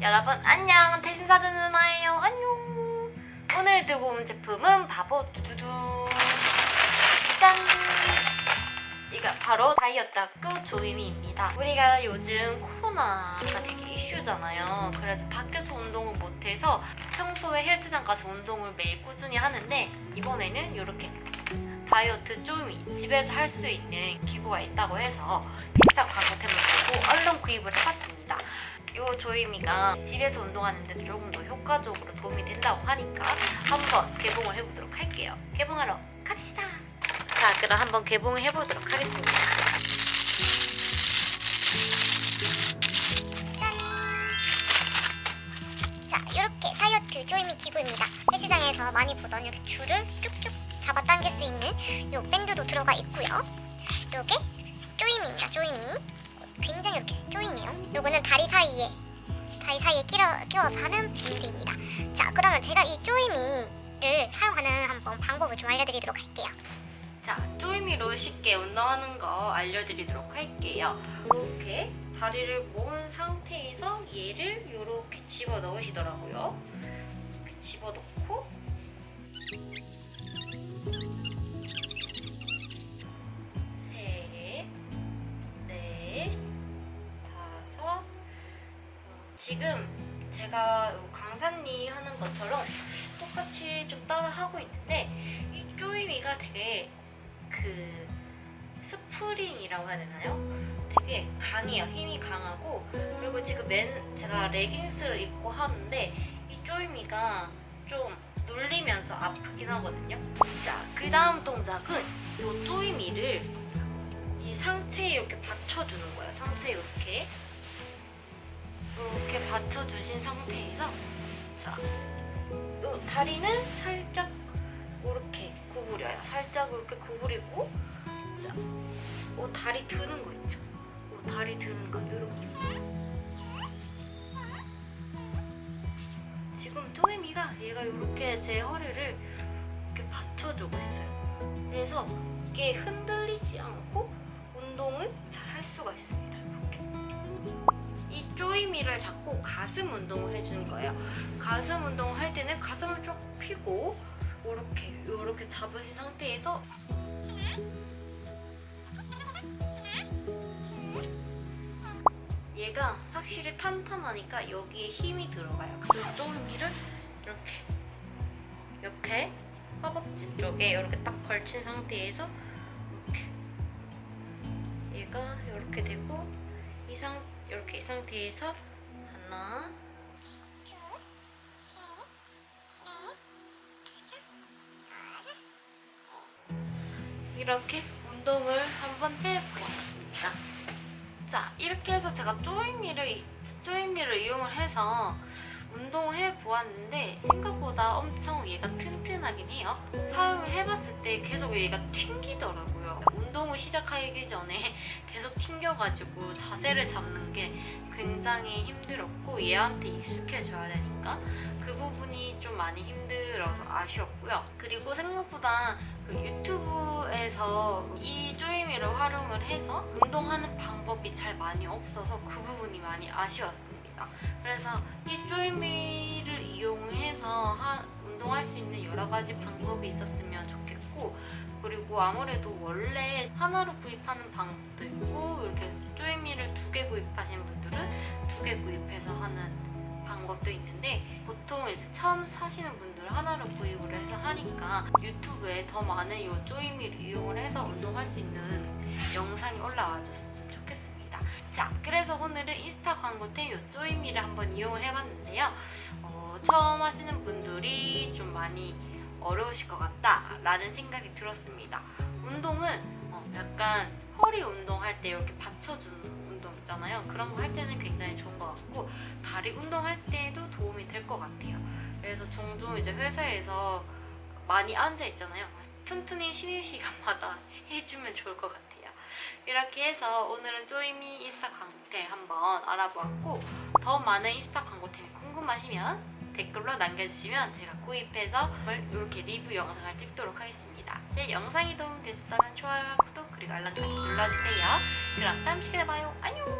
여러분 안녕. 태신사준 누나예요. 안녕. 오늘 들고 온 제품은 바보 두두두. 짠. 이거 바로 다이어트 학교 조이미입니다. 우리가 요즘 코로나가 되게 이슈잖아요 그래서 밖에서 운동을 못해서 평소에 헬스장 가서 운동을 매일 꾸준히 하는데 이번에는 이렇게 다이어트 조이미 집에서 할 수 있는 기구가 있다고 해서 인스타 광고템을 보고 얼른 구입을 해봤습니다 요 조이미가 집에서 운동하는데 조금 더 효과적으로 도움이 된다고 하니까 한번 개봉을 해보도록 할게요. 개봉하러 갑시다. 자, 그럼 한번 개봉을 해보도록 하겠습니다. 다이어트 조이미 기구입니다. 헬스장에서 많이 보던 이렇게 줄을 쭉쭉 잡아당길 수 있는 요 밴드도 들어가 있고요. 요게 조이미입니다. 조이미. 굉장히 이렇게 조이네요. 요거는 다리 사이에 다리 사이에 끼워, 끼워서 하는 밴드입니다. 자, 그러면 제가 이 조이미를 사용하는 한번 방법을 좀 알려드리도록 할게요. 자, 조이미로 쉽게 운동하는 거 알려드리도록 할게요. 이렇게 다리를 모은 상태에서 얘를 이렇게 집어 넣으시더라고요. 이렇게 집어 넣고 셋, 넷, 다섯. 어, 지금 제가 요 강사님 하는 것처럼 똑같이 좀 따라 하고 있는데 이 쪼이미가 되게 그 스프링이라고 해야 되나요? 되게 강해요. 힘이 강하고 그리고 지금 맨 제가 레깅스를 입고 하는데 이 쪼이미가 좀 눌리면서 아프긴 하거든요. 자, 그 다음 동작은 이 쪼이미를 이 상체에 이렇게 받쳐주는 거예요. 상체에 이렇게 이렇게 받쳐주신 상태에서 자, 요 다리는 살짝 이렇게 구부려요. 살짝 이렇게 구부리고 자, 요 다리 드는 거 있죠? 요 다리 드는 거 이렇게. 얘가 이렇게 제 허리를 이렇게 받쳐주고 있어요. 그래서 이게 흔들리지 않고 운동을 잘 할 수가 있습니다. 이렇게. 이 쪼이미를 잡고 가슴 운동을 해주는 거예요. 가슴 운동을 할 때는 가슴을 쭉 펴고 이렇게 이렇게 잡으신 상태에서 얘가 확실히 탄탄하니까 여기에 힘이 들어가요. 그 쪼이미를 이렇게 옆에 허벅지 쪽에 이렇게 딱 걸친 상태에서 이렇게 얘가 이렇게 되고 이상 이렇게 이 상태에서 하나 이렇게 운동을 한번 해보았습니다. 자 이렇게 해서 제가 쪼이미를 쪼이미를 이용을 해서 운동을 해보았는데 생각보다 엄청 얘가 튼튼하긴 해요. 사용을 해봤을 때 계속 얘가 튕기더라고요. 운동을 시작하기 전에 계속 튕겨가지고 자세를 잡는 게 굉장히 힘들었고 얘한테 익숙해져야 되니까 그 부분이 좀 많이 힘들어서 아쉬웠고요. 그리고 생각보다 그 유튜브에서 이 쪼이미를 활용을 해서 운동하는 방법이 잘 많이 없어서 그 부분이 많이 아쉬웠습 니다. 그래서 이 쪼이미를 이용을 해서 하- 운동할 수 있는 여러 가지 방법이 있었으면 좋겠고 그리고 아무래도 원래 하나로 구입하는 방법도 있고 이렇게 쪼이미를 두 개 구입하신 분들은 두 개 구입해서 하는 방법도 있는데 보통 이제 처음 사시는 분들은 하나로 구입을 해서 하니까 유튜브에 더 많은 이 쪼이미를 이용을 해서 운동할 수 있는 영상이 좋겠습니다. 자, 그래서 오늘은 인스타 광고템 이 쪼이미를 한번 이용을 해봤는데요. 어, 처음 하시는 분들이 좀 많이 어려우실 것 같다 라는 생각이 들었습니다. 운동은 어, 약간 허리 운동할 때 이렇게 받쳐주는 운동 있잖아요. 그런 거 할 때는 굉장히 좋은 것 같고 다리 운동할 때도 도움이 될 것 같아요. 그래서 종종 이제 회사에서 많이 앉아 있잖아요. 튼튼히 쉬는 시간마다 해주면 좋을 것 같아요. 이렇게 해서 오늘은 쪼이미 인스타 광고템 한번 알아보았고 더 많은 인스타 광고템이 궁금하시면 댓글로 남겨주시면 제가 구입해서 이렇게 리뷰 영상을 찍도록 하겠습니다. 제 영상이 도움되셨다면 좋아요와 구독 그리고 알람까지 눌러주세요. 그럼 다음 시간에 봐요. 안녕!